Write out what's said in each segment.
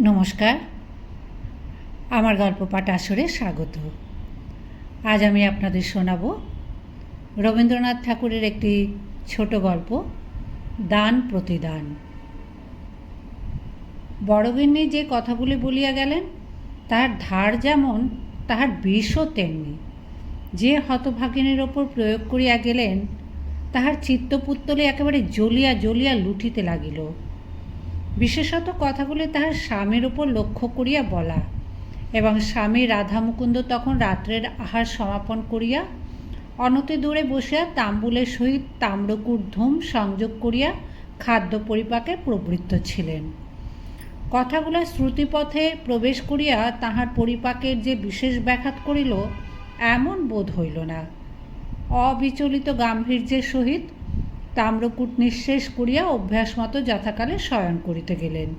নমস্কার। আমার গল্প পাঠ আসরে স্বাগত। আজ আমি আপনাদের শোনাব রবীন্দ্রনাথ ঠাকুরের একটি ছোট গল্প, দান প্রতিদান। বড়গিন্নি যে কথাগুলি বলিয়া গেলেন তাহার ধার যেমন, তাহার বিষও তেমনি। যে হতভাগিনীর ওপর প্রয়োগ করিয়া গেলেন, তাহার চিত্তপুত্তলে একেবারে জ্বলিয়া জ্বলিয়া লুঠিতে লাগিল। বিশেষত কথাগুলি তাহার স্বামীর উপর লক্ষ্য করিয়া বলা, এবং স্বামী রাধা মুকুন্দ তখন রাত্রের আহার সমাপন করিয়া অনতি দূরে বসিয়া তাম্বুলের সহিত তাম্রকুট ধূম সংযোগ করিয়া খাদ্য পরিপাকে প্রবৃত্ত ছিলেন। কথাগুলো শ্রুতিপথে প্রবেশ করিয়া তাহার পরিপাকের যে বিশেষ ব্যাঘাত করিল, এমন বোধ হইল না। অবিচলিত গাম্ভীর্যের সহিত তাম্রকূট নিঃশেষ করিয়া অভ্যাস মতো যথাকালে শয়ন করিতে গেলেন।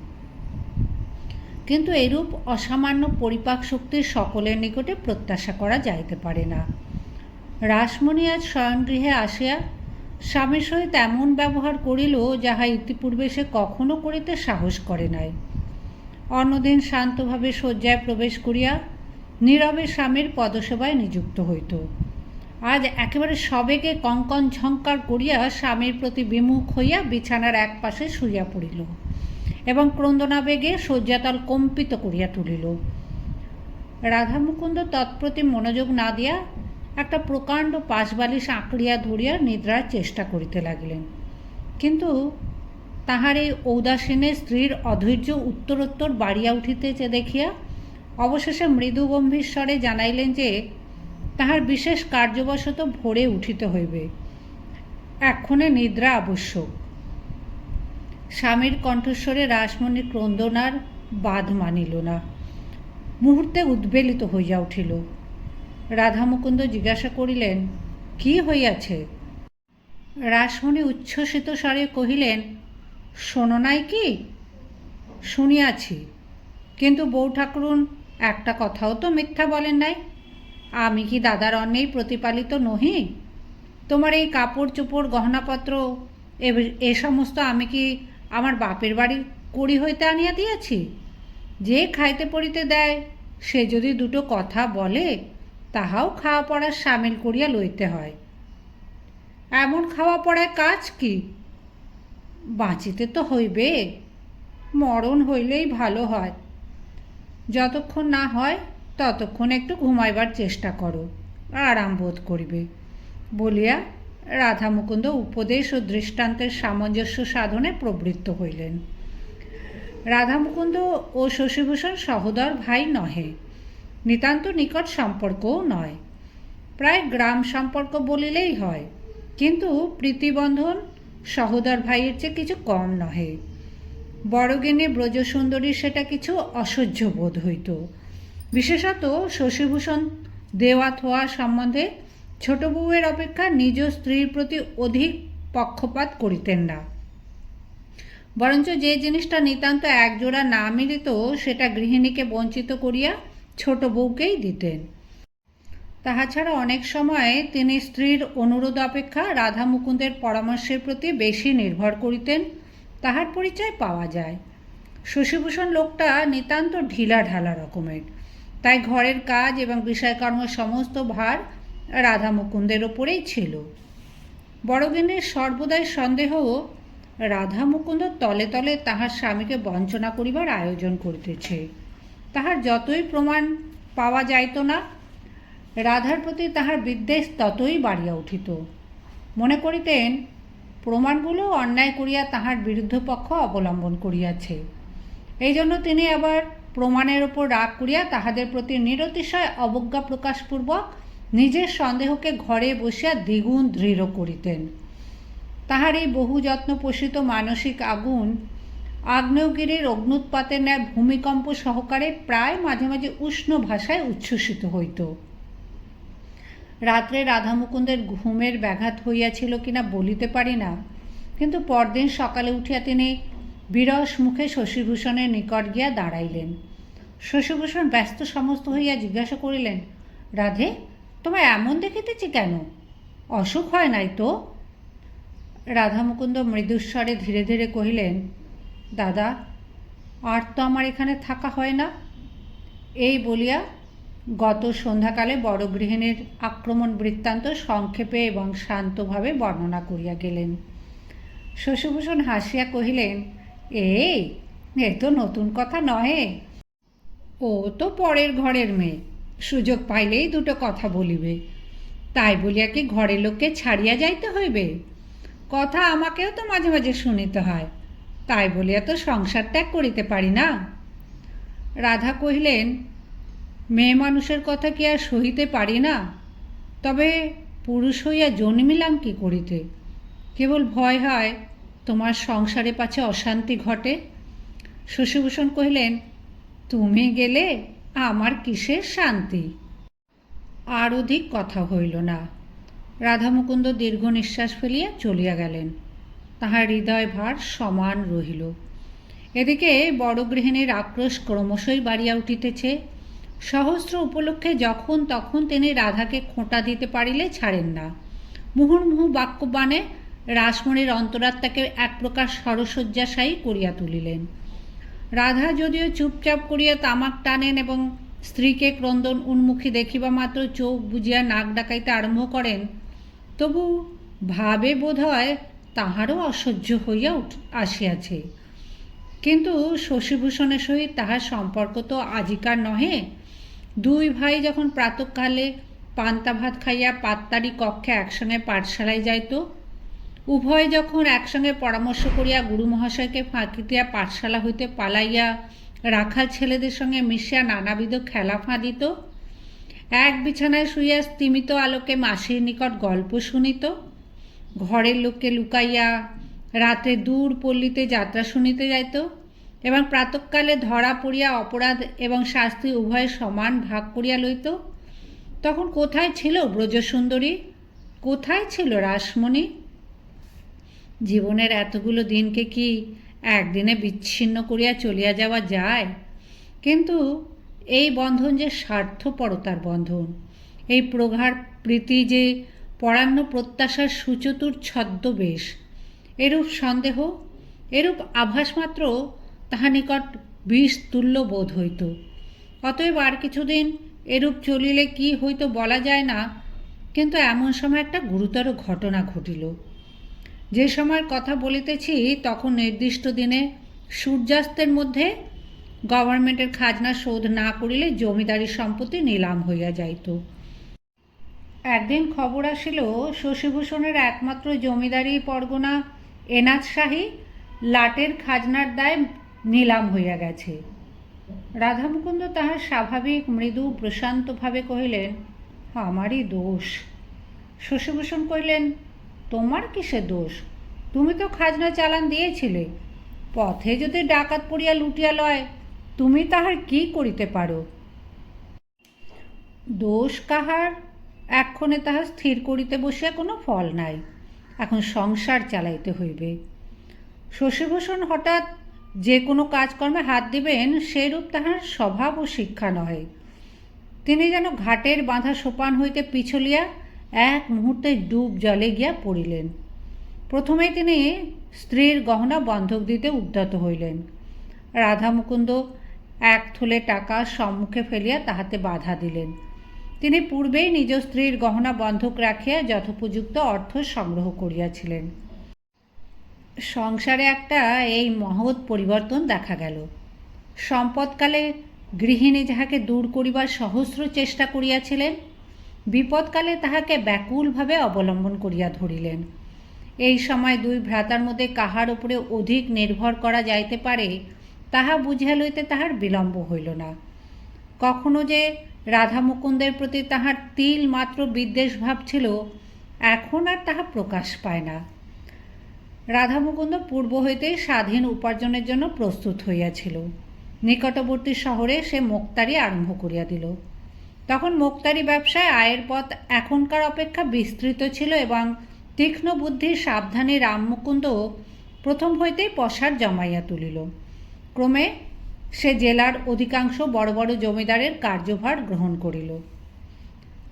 কিন্তু এরূপ অসামান্য পরিপাক শক্তির সকলের নিকটে প্রত্যাশা করা যাইতে পারে না। রাসমণি আজ শয়নগৃহে আসিয়া স্বামীর সহিত এমন ব্যবহার করিল যাহা ইতিপূর্বে সে কখনো করিতে সাহস করে নাই। অন্যদিন শান্তভাবে শয্যায় প্রবেশ করিয়া নীরবে স্বামীর পদসেবায় নিযুক্ত হইত। আজ একেবারে সবেগে কঙ্কন ঝঙ্কার করিয়া স্বামীর প্রতি বিমুখ হইয়া বিছানার এক পাশে শুইয়া পড়িল এবং ক্রন্দনাবেগে শয্যাতল কম্পিত করিয়া তুলিল। রাধামুকুন্দ তৎপ্রতি মনোযোগ না দিয়া একটা প্রকাণ্ড পাশবালিশ আঁকড়িয়া ধরিয়া নিদ্রার চেষ্টা করিতে লাগিলেন। কিন্তু তাহার এই ঔদাসীনে স্ত্রীর অধৈর্য উত্তরোত্তর বাড়িয়া উঠিতেছে দেখিয়া অবশেষে মৃদু গম্ভীর স্বরে জানাইলেন যে তাহার বিশেষ কার্যবশত ভোরে উঠিতে হইবে। এক্ষণে নিদ্রা আবশ্যক। স্বামীর কণ্ঠস্বরে রাসমণির ক্রন্দনার বাঁধ মানিল না। মুহূর্তে উদ্বেলিত হইয়া উঠিল। রাধামুকুন্দ জিজ্ঞাসা করিলেন, কি হইয়াছে? রাসমণি উচ্ছ্বসিত স্বরে কহিলেন, শোনো নাই কি? শুনিয়াছি। কিন্তু বউ ঠাকুরুন একটা কথাও তো মিথ্যা বলেন নাই। আমি কি দাদার অন্যেই প্রতিপালিত নহি? তোমার এই কাপড় চোপড় গহনাপত্র, এ সমস্ত আমি কি আমার বাপের বাড়ির কড়ি হইতে আনিয়া দিয়াছি? যে খাইতে পড়িতে দেয়, সে যদি দুটো কথা বলে, তাহাও খাওয়া পড়ার সামিল করিয়া লইতে হয়। এমন খাওয়া পড়ায় কাজ কি? বাঁচিতে তো হইবে, মরণ হইলেই ভালো হয়। যতক্ষণ না হয় ততক্ষণ একটু ঘুমাইবার চেষ্টা করো, আরাম বোধ করিবে। বলিয়া রাধা মুকুন্দ উপদেশ ও দৃষ্টান্তের সামঞ্জস্য সাধনে প্রবৃত্ত হইলেন। রাধা মুকুন্দ ও শশীভূষণ সহোদর ভাই নহে, নিতান্ত নিকট সম্পর্কও নয়। প্রায় গ্রাম সম্পর্ক বলিলেই হয়, কিন্তু প্রীতিবন্ধন সহোদর ভাইয়ের চেয়ে কিছু কম নহে। বড়গিনী ব্রজসুন্দরী সেটা কিছু অসহ্য বোধ হইত। বিশেষত শশীভূষণ দেওয়া থোয়া সম্বন্ধে ছোট বউয়ের অপেক্ষা নিজ স্ত্রীর প্রতি অধিক পক্ষপাত করিতেন না। বরঞ্চ যে জিনিসটা নিতান্ত একজোড়া না মিলিত, সেটা গৃহিণীকে বঞ্চিত করিয়া ছোট বউকেই দিতেন। তাহা ছাড়া অনেক সময় তিনি স্ত্রীর অনুরোধ অপেক্ষা রাধা মুকুন্দের পরামর্শের প্রতি বেশি নির্ভর করিতেন, তাহার পরিচয় পাওয়া যায়। শশীভূষণ লোকটা নিতান্ত ঢিলা ঢালা রকমের। তাই ঘরের কাজ এবং বিষয়কর্ম সমস্ত ভার রাধা মুকুন্দের ওপরেই ছিল। বড়গিনীর সর্বদাই সন্দেহ রাধা মুকুন্দ তলে তলে তাহার স্বামীকে বঞ্চনা করিবার আয়োজন করিতেছে। তাহার যতই প্রমাণ পাওয়া যাইত না, রাধার প্রতি তাহার বিদ্বেষ ততই বাড়িয়া উঠিত। মনে করিতেন, প্রমাণগুলো অন্যায় করিয়া তাহার বিরুদ্ধ পক্ষ অবলম্বন করিয়াছে। এই জন্য তিনি আবার প্রমাণের ওপর রাগ করিয়া তাহাদের প্রতি নিরতিশয় অবজ্ঞা প্রকাশপূর্বক নিজের সন্দেহকে ঘরে বসিয়া দ্বিগুণ দৃঢ় করিতেন। তাহার এই বহু যত্ন পোষিত মানসিক আগুন আগ্নেয়গিরির অগ্নুৎপাতের ন্যায় ভূমিকম্প সহকারে প্রায় মাঝে মাঝে উষ্ণ ভাষায় উচ্ছ্বসিত হইত। রাত্রে রাধামুকুন্দের ঘুমের ব্যাঘাত হইয়াছিল কিনা বলিতে পারি না, কিন্তু পরদিন সকালে উঠিয়া তিনি বিরস মুখে শশীভূষণের নিকট গিয়া দাঁড়াইলেন। শশীভূষণ ব্যস্ত সমস্ত হইয়া জিজ্ঞাসা করিলেন, রাধে, তোমায় এমন দেখিতেছি কেন? অসুখ হয় নাই তো? রাধা মুকুন্দ মৃদুস্বরে ধীরে ধীরে কহিলেন, দাদা, আর তো আমার এখানে থাকা হয় না। এই বলিয়া গত সন্ধ্যাকালে বড় গৃহিণীর আক্রমণ বৃত্তান্ত সংক্ষেপে এবং শান্তভাবে বর্ণনা করিয়া গেলেন। শশীভূষণ হাসিয়া কহিলেন এই এ তো নতুন কথা নহে। ও তো পরের ঘরের মেয়ে। সুযোগ পাইলেই দুটো কথা বলিবে। তাই বলিয়া কি ঘরের লোককে ছাড়িয়া যাইতে হইবে? কথা আমাকেও তো মাঝে মাঝে শুনিতে হয়। তাই বলিয়া তো সংসার ত্যাগ করিতে পারি না। রাধা কহিলেন, মেয়ে মানুষের কথা কি আর সহিতে পারি না? তবে পুরুষ হইয়া জন্মিলাম কি করিতে? কেবল ভয় হয় তোমার সংসারে পাছে অশান্তি ঘটে? শশীভূষণ কহিলেন, তুমি গেলে আমার কিসের শান্তি? আর অধিক কথা হইল না। রাধামুকুন্দ দীর্ঘ নিঃশ্বাস ফেলিয়া চলিয়া গেলেন। তাহার হৃদয় ভার সমান রহিল। এদিকে বড় গৃহিণীর আক্রোশ ক্রমশই বাড়িয়া উঠিতেছে। সহস্র উপলক্ষে যখন তখন তিনি রাধাকে খোঁটা দিতে পারিলে ছাড়েন না। মুহুর্মুহু বাক্যবাণে রাসমণির অন্তরাত্মাকে এক প্রকার সরসজ্জাশায়ী করিয়া তুলিলেন। রাধা যদিও চুপচাপ করিয়া তামাক টানেন এবং স্ত্রীকে ক্রন্দন উন্মুখী দেখিবা মাত্র চোখ বুঝিয়া নাক ডাকাইতে আরম্ভ করেন, তবু ভাবে বোধ হয় তাহারও অসহ্য হইয়া উঠ, আসিয়াছে। কিন্তু শশীভূষণের সহিত তাহার সম্পর্ক তো আজিকার নহে। দুই ভাই যখন প্রাতকালে পান্তা ভাত খাইয়া পাত্তারি কক্ষে একসঙ্গে পাঠশালায় যাইত উভয় যখন একসঙ্গে পরামর্শ করিয়া গুরু মহাশয়কে ফাঁকি দিয়া পাঠশালা হইতে পালাইয়া রাখাল ছেলেদের সঙ্গে মিশিয়া নানাবিধ খেলা ফাঁদিত, এক বিছানায় শুইয়া স্তিমিত আলোকে মাসির নিকট গল্প শুনিত, ঘরের লোককে লুকাইয়া রাতে দূর পল্লীতে যাত্রা শুনিতে যাইত এবং প্রাতকালে ধরা পড়িয়া অপরাধ এবং শাস্তি উভয় সমান ভাগ করিয়া লইত। তখন কোথায় ছিল ব্রজসুন্দরী? কোথায় ছিল রাসমণি? জীবনের এতগুলো দিনকে কি একদিনে বিচ্ছিন্ন করিয়া চলিয়া যাওয়া যায়? কিন্তু এই বন্ধন যে স্বার্থপরতার বন্ধন, এই প্রগাঢ় প্রীতি যে পরান্ন প্রত্যাশার সুচতুর ছদ্মবেশ, এরূপ সন্দেহ, এরূপ আভাস মাত্র তাহা নিকট বিষ তুল্য বোধ হইত। অতএব আর কিছুদিন এরূপ চলিলে কি হইতো বলা যায় না, কিন্তু এমন সময় একটা গুরুতর ঘটনা ঘটিল। যে সময়ের কথা বলিতেছি, তখন নির্দিষ্ট দিনে সূর্যাস্তের মধ্যে গভর্নমেন্টের খাজনা শোধ না করিলে জমিদারি সম্পত্তি নিলাম হইয়া যাইত। একদিন খবর আসিল, শশীভূষণের একমাত্র জমিদারি পরগনা এনাথ শাহী লাটের খাজনার দায় নিলাম হইয়া গেছে। রাধামুকুন্দ তাহার স্বাভাবিক মৃদু প্রশান্তভাবে কহিলেন, আমারই দোষ। শশীভূষণ কহিলেন তোমার কিসে দোষ? তুমি তো খাজনা চালান দিয়েছিলে। পথে যদি ডাকাত পড়িয়া লুটিয়া লয়, তুমি তাহার কি করিতে পারো? দোষ কাহার? এক্ষণে তাহা স্থির করিতে বসিয়া কোনো ফল নাই। এখন সংসার চালাইতে হইবে। শশীভূষণ হঠাৎ যে কোনো কাজকর্মে হাত দিবেন সেরূপ তাহার স্বভাব ও শিক্ষা নহে। তিনি যেন ঘাটের বাঁধা সোপান হইতে পিছলিয়া এক মুহূর্তে ডুব জলে গিয়া পড়িলেন। প্রথমে তিনি স্ত্রীর গহনা বন্ধক দিতে উদ্যত হইলেন। রাধা মুকুন্দ এক থলে টাকা সম্মুখে ফেলিয়া তাহাতে বাধা দিলেন। তিনি পূর্বেই নিজ স্ত্রীর গহনা বন্ধক রাখিয়া যথোপযুক্ত অর্থ সংগ্রহ করিয়াছিলেন। সংসারে একটা এই মহৎ পরিবর্তন দেখা গেল। সম্পদকালে গৃহিণী যাহাকে দূর করিবার সহস্র চেষ্টা করিয়াছিলেন বিপদকালে তাহাকে ব্যাকুলভাবে অবলম্বন করিয়া ধরিলেন। এই সময় দুই ভ্রাতার মধ্যে কাহার উপরে অধিক নির্ভর করা যাইতে পারে, তাহা বুঝিয়া লইতে তাহার বিলম্ব হইল না। কখনো যে রাধা মুকুন্দের প্রতি তাহার তিল মাত্র বিদ্বেষ ভাব ছিল, এখন আর তাহা প্রকাশ পায় না। রাধা মুকুন্দ পূর্ব হইতেই স্বাধীন উপার্জনের জন্য প্রস্তুত হইয়াছিল। নিকটবর্তী শহরে সে মোক্তারি আরম্ভ করিয়া দিল। তখন মোক্তারি ব্যবসায় আয়ের পথ এখনকার অপেক্ষা বিস্তৃত ছিল এবং তীক্ষ্ণ বুদ্ধির সাবধানে রামমুকুন্দ প্রথম হইতেই পশার জমাইয়া তুলিল। ক্রমে সে জেলার অধিকাংশ বড় বড় জমিদারের কার্যভার গ্রহণ করিল।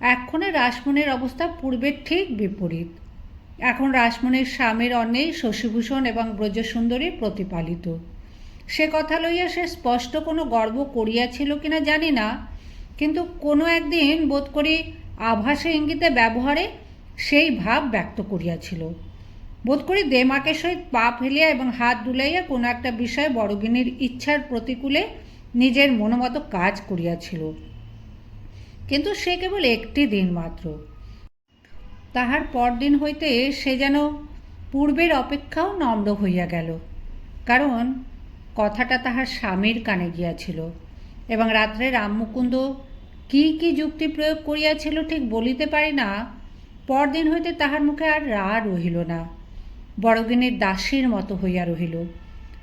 এক্ষণে রাসমণির অবস্থা পূর্বের ঠিক বিপরীত। এখন রাসমণির স্বামীর অন্নেই শশীভূষণ এবং ব্রজসুন্দরী প্রতিপালিত। সে কথা লইয়া সে স্পষ্ট কোনো গর্ব করিয়াছিল কিনা জানি না কিন্তু কোনো একদিন বোধ করি আভাসে ইঙ্গিতে ব্যবহারে সেই ভাব ব্যক্ত করিয়াছিল। বোধ করি দেমাকে সহিত পা ফেলিয়া এবং হাত দুলাইয়া কোনো একটা বিষয়ে বড়গিনীর ইচ্ছার প্রতিকূলে নিজের মনোমতো কাজ করিয়াছিল। কিন্তু সে কেবল একটি দিন মাত্র। তাহার পরদিন হইতে সে যেন পূর্বের অপেক্ষাও নম্র হইয়া গেল। কারণ কথাটা তাহার স্বামীর কানে গিয়াছিল এবং রাত্রে রামমুকুন্দ কি কি যুক্তি প্রয়োগ করিয়াছিল ঠিক বলিতে পারি না। পরদিন হইতে তাহার মুখে আর রা রহিল না। বড়গিনীর দাসীর মতো হইয়া রহিল।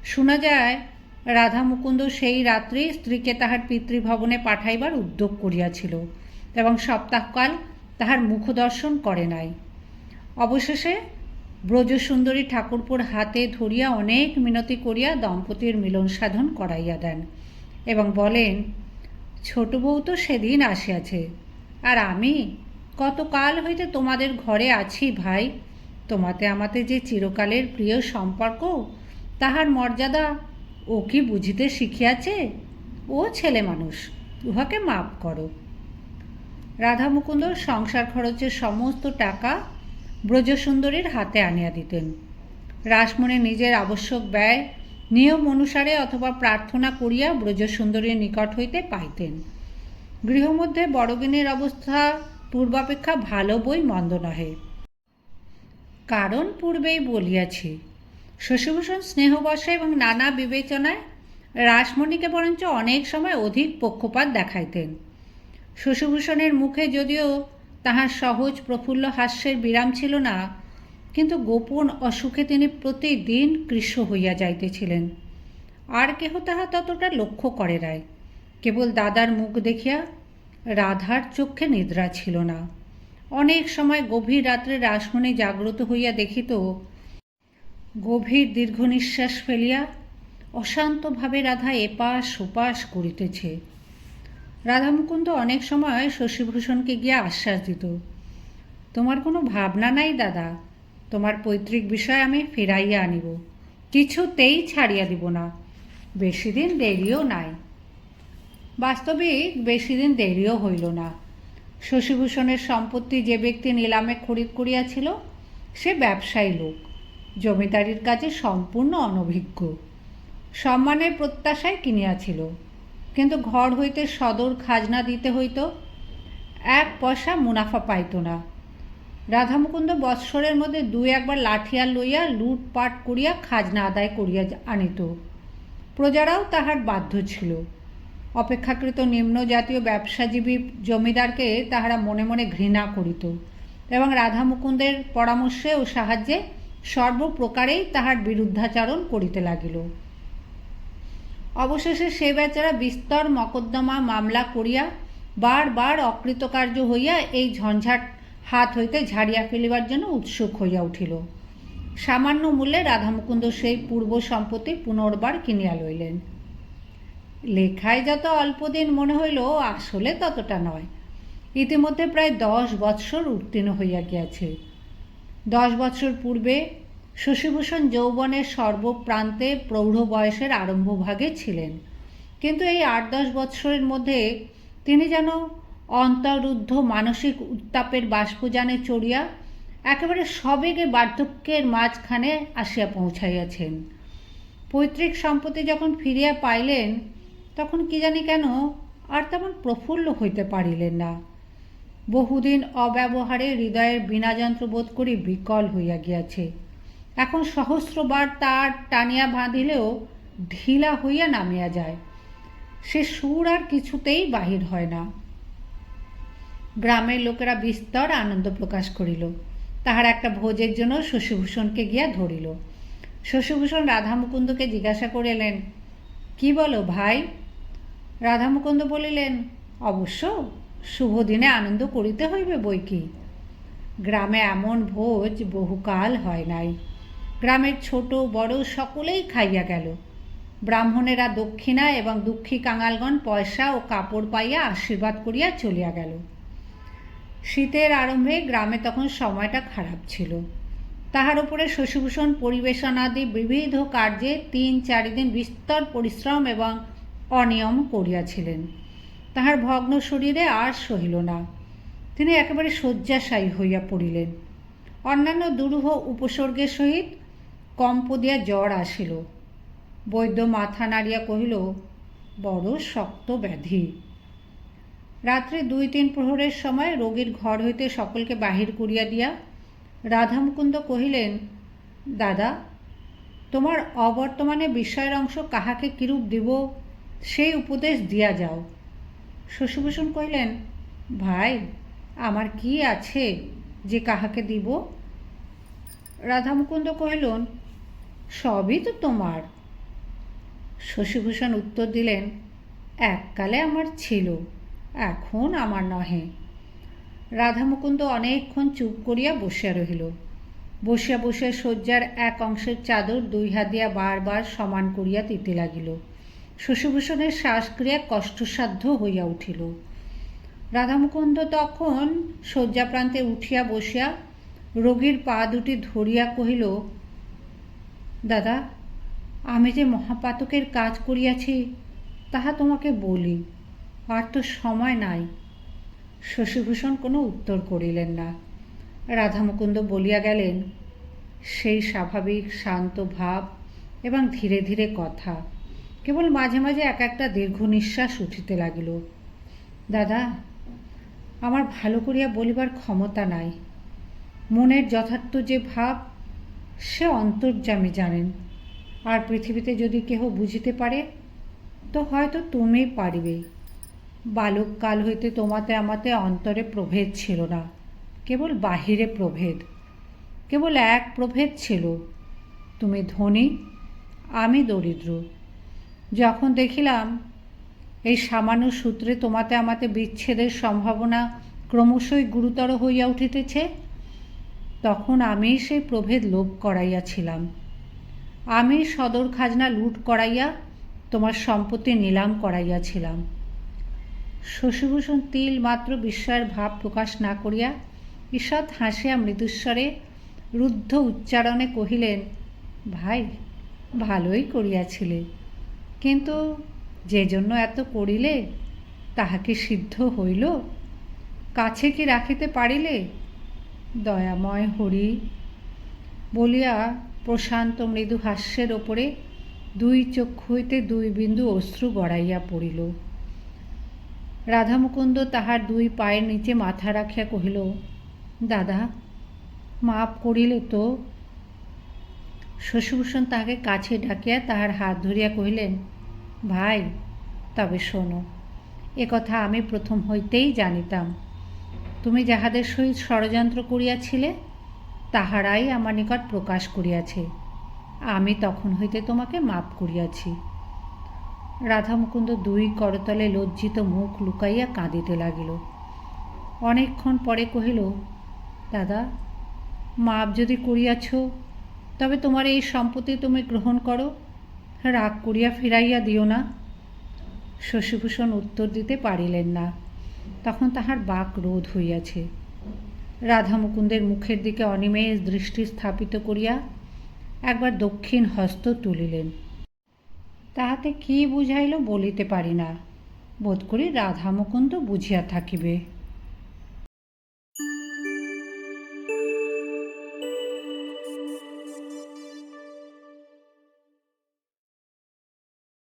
শোনা যায়, রাধা মুকুন্দ সেই রাত্রে স্ত্রীকে তাহার পিতৃভবনে পাঠাইবার উদ্যোগ করিয়াছিল এবং সপ্তাহকাল তাহার মুখদর্শন করে নাই। অবশেষে ব্রজসুন্দরী ঠাকুরপুর হাতে ধরিয়া অনেক মিনতি করিয়া দম্পতির মিলন সাধন করাইয়া দেন এবং বলেন ছোট বউ তো সেদিন আসিয়াছে। আর আমি? কতকাল হইতে তোমাদের ঘরে আছি ভাই। তোমাতে আমাতে যে চিরকালের প্রিয় সম্পর্ক, তাহার মর্যাদা ও কি বুঝিতে শিখিয়াছে? ও ছেলে মানুষ, উহাকে মাপ করো। রাধা মুকুন্দ সংসার খরচের সমস্ত টাকা ব্রজসুন্দরীর হাতে আনিয়া দিতেন। রাসমণি নিজের আবশ্যক ব্যয় নিয়ম অনুসারে অথবা প্রার্থনা করিয়া ব্রজসুন্দরীর নিকট হইতে পাইতেন। গৃহমধ্যে বড়গিনীর অবস্থা পূর্বাপেক্ষা ভালো বই মন্দ নহে। কারণ পূর্বেই বলিয়াছি, শশীভূষণ স্নেহবশে এবং নানা বিবেচনায় রাসমণিকে বরঞ্চ অনেক সময় অধিক পক্ষপাত দেখাইতেন। শশীভূষণের মুখে যদিও তাহার সহজ প্রফুল্ল হাস্যের বিরাম ছিল না কিন্তু গোপন অসুখে তিনি প্রতিদিন কৃষ্ণ হইয়া যাইতেছিলেন। আর কেহ তাহা ততটা লক্ষ্য করে নাই। কেবল দাদার মুখ দেখিয়া রাধার চক্ষে নিদ্রা ছিল না। অনেক সময় গভীর রাত্রে রাসমণি জাগ্রত হইয়া দেখিত গভীর দীর্ঘ নিঃশ্বাস ফেলিয়া অশান্তভাবে রাধা এপাশ ওপাশ করিতেছে। রাধামুকুন্দ অনেক সময় শশীভূষণকে গিয়া আশ্বাস দিত, তোমার কোনো ভাবনা নাই দাদা? তোমার পৈতৃক বিষয় আমি ফিরাইয়া আনিব। কিছুতেই ছাড়িয়া দিব না। বেশি দিন দেরিও নাই। বাস্তবিক বেশি দিন দেরিও হইল না। শশীভূষণের সম্পত্তি যে ব্যক্তি নিলামে খরিদ করিয়াছিল, সে ব্যবসায়ী লোক। জমিদারির কাজে সম্পূর্ণ অনভিজ্ঞ। সম্মানের প্রত্যাশায় কিনিয়াছিল। কিন্তু ঘর হইতে সদর খাজনা দিতে হইত, এক পয়সা মুনাফা পাইত না। রাধামুকুন্দ বৎসরের মধ্যে দুই একবার লাঠিয়াল লইয়া লুটপাট করিয়া খাজনা আদায় করিয়া আনিত। প্রজারাও তাহার বাধ্য ছিল। অপেক্ষাকৃত নিম্ন জাতীয় ব্যবসাজীবী জমিদারকে তাহারা মনে মনে ঘৃণা করিত এবং রাধা মুকুন্দের পরামর্শে ও সাহায্যে সর্বপ্রকারেই তাহার বিরুদ্ধাচরণ করিতে লাগিল। অবশেষে সে বেচারা বিস্তর মকদ্দমা মামলা করিয়া বারবার অকৃতকার্য হইয়া এই ঝঞ্ঝাট হাত হইতে ঝাড়িয়া ফেলিবার জন্য উৎসুক হইয়া উঠিল। সামান্য মূল্যে রাধামুকুন্দ সেই পূর্ব সম্পত্তি পুনর্বার কিনিয়া লইলেন। লেখায় যত অল্প দিন মনে হইল, আসলে ততটা নয়। ইতিমধ্যে প্রায় দশ বৎসর উত্তীর্ণ হইয়া গিয়াছে। দশ বৎসর পূর্বে শশীভূষণ যৌবনের সর্বপ্রান্তে প্রৌঢ় বয়সের আরম্ভভাগে ছিলেন। কিন্তু এই আট দশ বৎসরের মধ্যে তিনি যেন অন্তরুদ্ধ মানসিক উত্তাপের বাষ্পযানে চড়িয়া একেবারে সবেগে বার্ধক্যের মাঝখানে আসিয়া পৌঁছাইয়াছেন। পৈতৃক সম্পত্তি যখন ফিরিয়া পাইলেন, তখন কি জানি কেন আর তেমন প্রফুল্ল হইতে পারিলেন না। বহুদিন অব্যবহারে হৃদয়ের বীণাযন্ত্র বোধ করি বিকল হইয়া গিয়াছে। এখন সহস্রবার তার টানিয়া বাঁধিলেও ঢিলা হইয়া নামিয়া যায়। সে সুর আর কিছুতেই বাহির হয় না। গ্রামের লোকেরা বিস্তর আনন্দ প্রকাশ করিল। তাহার একটা ভোজের জন্য শশীভূষণকে গিয়া ধরিল। শশীভূষণ রাধামুকুন্দকে জিজ্ঞাসা করিলেন, কি বলো ভাই? রাধামুকুন্দ বলিলেন, অবশ্য শুভ দিনে আনন্দ করিতে হইবে বই কি। গ্রামে এমন ভোজ বহুকাল হয় নাই। গ্রামের ছোট, বড় সকলেই খাইয়া গেল। ব্রাহ্মণেরা দক্ষিণা এবং দুঃখী কাঙালগণ পয়সা ও কাপড় পাইয়া আশীর্বাদ করিয়া চলিয়া গেল। শীতের আরম্ভে গ্রামে তখন সময়টা খারাপ ছিল। তাহার উপরে শশীভূষণ পরিবেশনাদি বিবিধ কার্যে তিন চারিদিন বিস্তর পরিশ্রম এবং অনিয়ম করিয়াছিলেন। তাহার ভগ্ন শরীরে আর সহিল না। তিনি একেবারে শয্যাশায়ী হইয়া পড়িলেন। অন্যান্য দুরূহ উপসর্গের সহিত কম্প দিয়া জ্বর আসিল। বৈদ্য মাথা নাড়িয়া কহিল, বড় শক্ত ব্যাধি। রাত্রে দুই তিন প্রহরের সময় রোগীর ঘর হইতে সকলকে বাহির করিয়া দিয়া রাধামুকুন্দ কহিলেন, দাদা, তোমার অবর্তমানে বিষয়ের অংশ কাহাকে কিরূপ দিব, সেই উপদেশ দিয়া যাও। শশীভূষণ কহিলেন, ভাই, আমার কি আছে যে কাহাকে দিব? রাধামুকুন্দ কহিলেন, সবই তো তোমার। শশীভূষণ উত্তর দিলেন, এককালে আমার ছিল। এখন আমার নহে। রাধামুকুন্দ অনেকক্ষণ চুপ করিয়া বসিয়া রহিল। বসিয়া বসিয়া শয্যার এক অংশের চাদর দুই হাত দিয়া বারবার সমান করিয়া দিতে লাগিল। শশীভূষণের শ্বাসক্রিয়া কষ্টসাধ্য হইয়া উঠিল। রাধামুকুন্দ তখন শয্যাপ্রান্তে উঠিয়া বসিয়া রোগীর পা দুটি ধরিয়া কহিল, দাদা, আমি যে মহাপাতকের কাজ করিয়াছি, তাহা তোমাকে বলি। আর তো সময় নাই। শশীভূষণ কোনো উত্তর করিলেন না। রাধামুকুন্দ বলিয়া গেলেন, সেই স্বাভাবিক, শান্ত ভাব এবং ধীরে ধীরে কথা। কেবল মাঝে মাঝে এক একটা দীর্ঘ নিঃশ্বাস উঠিতে লাগিল। দাদা, আমার ভালো করিয়া বলিবার ক্ষমতা নাই। মনের যথার্থ যে ভাব, সে অন্তর্যামী জানেন। আর পৃথিবীতে যদি কেহ বুঝিতে পারে, তো হয়তো তুমি পারিবে। বালককাল হইতে তোমাতে আমাতে অন্তরে প্রভেদ ছিল না। কেবল বাহিরে প্রভেদ। কেবল এক প্রভেদ ছিল। তুমি ধনী, আমি দরিদ্র। যখন দেখিলাম এই সামান্য সূত্রে তোমাতে আমাতে বিচ্ছেদের সম্ভাবনা ক্রমশই গুরুতর হইয়া উঠিতেছে, তখন আমি সেই প্রভেদ লোপ করাইয়াছিলাম। আমি সদর খাজনা লুট করাইয়া তোমার সম্পত্তি নিলাম করাইয়াছিলাম। শশীভূষণ তিল মাত্র বিস্ময়ের ভাব প্রকাশ না করিয়া ঈষৎ হাসিয়া মৃদুস্বরে রুদ্ধ উচ্চারণে কহিলেন, ভাই, ভালোই করিয়াছিলে। কিন্তু যে জন্য এত করিলে তাহাকে সিদ্ধ হইল? কাছে কি রাখিতে পারিলে? দয়াময় হরি। বলিয়া প্রশান্ত মৃদু হাস্যের ওপরে দুই চক্ষু হইতে দুই বিন্দু অশ্রু গড়াইয়া পড়িল। রাধামুকুন্দ তাহার দুই পায়ের নিচে মাথা রাখিয়া কহিল, দাদা, মাপ করিলে তো? শশীভূষণ তাহাকে কাছে ডাকিয়া তাহার হাত ধরিয়া কহিলেন, ভাই, তবে শোনো, এ কথা আমি প্রথম হইতেই জানিতাম। তুমি যাহাদের সহিত ষড়যন্ত্র করিয়াছিলে, তাহারাই আমার নিকট প্রকাশ করিয়াছে। আমি তখন হইতে তোমাকে মাপ করিয়াছি। রাধামুকুন্দ দুই করতলে লজ্জিত মুখ লুকাইয়া কাঁদিতে লাগিল। অনেকক্ষণ পরে কহিল, দাদা, মাপ যদি করিয়াছ, তবে তোমার এই সম্পত্তি তুমি গ্রহণ করো। রাগ করিয়া ফিরাইয়া দিও না। শশীভূষণ উত্তর দিতে পারিলেন না। তখন তাহার বাক রোধ হইয়াছে। রাধামুকুন্দের মুখের দিকে অনিমেষ দৃষ্টি স্থাপিত করিয়া একবার দক্ষিণ হস্ত তুলিলেন। তাহাতে কি বুঝাইল বলিতে পারি না। বোধ করি রাধা রাধামুকুন্দ বুঝিয়া থাকিবে।